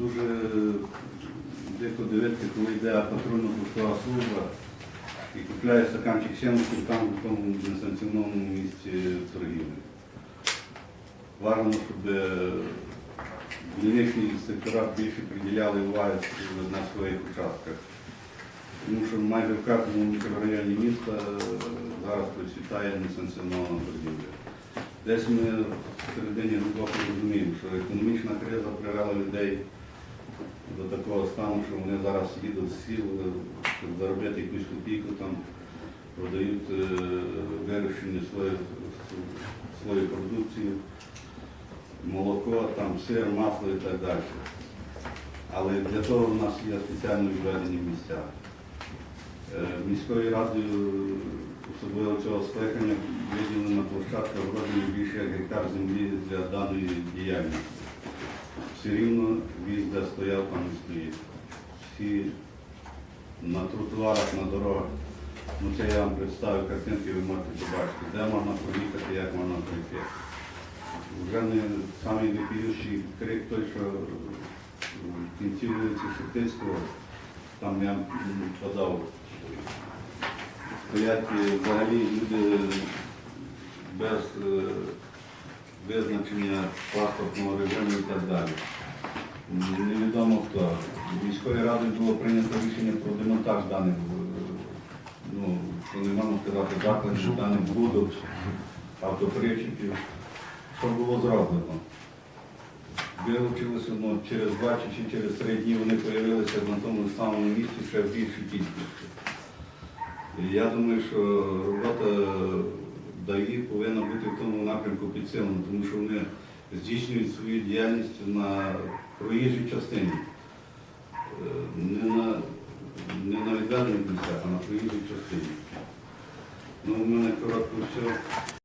дуже дико дивитися, коли йде патрульна пустова служба і купляє стаканчик сімки там в тому несанкціонованому місці торгівлі. Важливо, щоб е, дільничні сектора більше приділяли уваги на своїх участках. Тому що майже в кожному мікрорайоні міста е, зараз процвітає несанкціонована торгівля. Десь ми всередині глибоко розуміємо, що економічна криза привела людей до такого стану, що вони зараз їдуть з сіл, е, заробити якусь копійку, там продають е, вирощені свої, свою продукцію, молоко, там, сир, масло і так далі. Але для того у нас є спеціально відведені місця. Е, Міською радою, особливо цього скликання, виділена площадка в розмірі більше як гектар землі для даної діяльності. Все рівно віз, де стояв, там і стоїть. Всі на тротуарах, на дорогах. Ну це я вам представив картинки, ви можете побачити, де можна проїхати, як можна пройти. Вже не самий випіючий крик той, що в кінці вулиці Шептицького, там я м, подав, стоять е, взагалі люди без е, визначення паспортного режиму і так далі. Невідомо хто. Міською радою було прийнято рішення про демонтаж даних, ну, що не можна сказати, закладів даних будок, автопричепів. Що було зроблено? Вилучилося ну, через два чи через три дні вони з'явилися на тому самому місці ще в більшій кількості. Я думаю, що робота ДАІ повинна бути в тому напрямку підсилена, тому що вони здійснюють свою діяльність на проїжджій частині. Е, Не на, не на відведених місцях, а на проїжджій частині. Ну, у мене коротко все.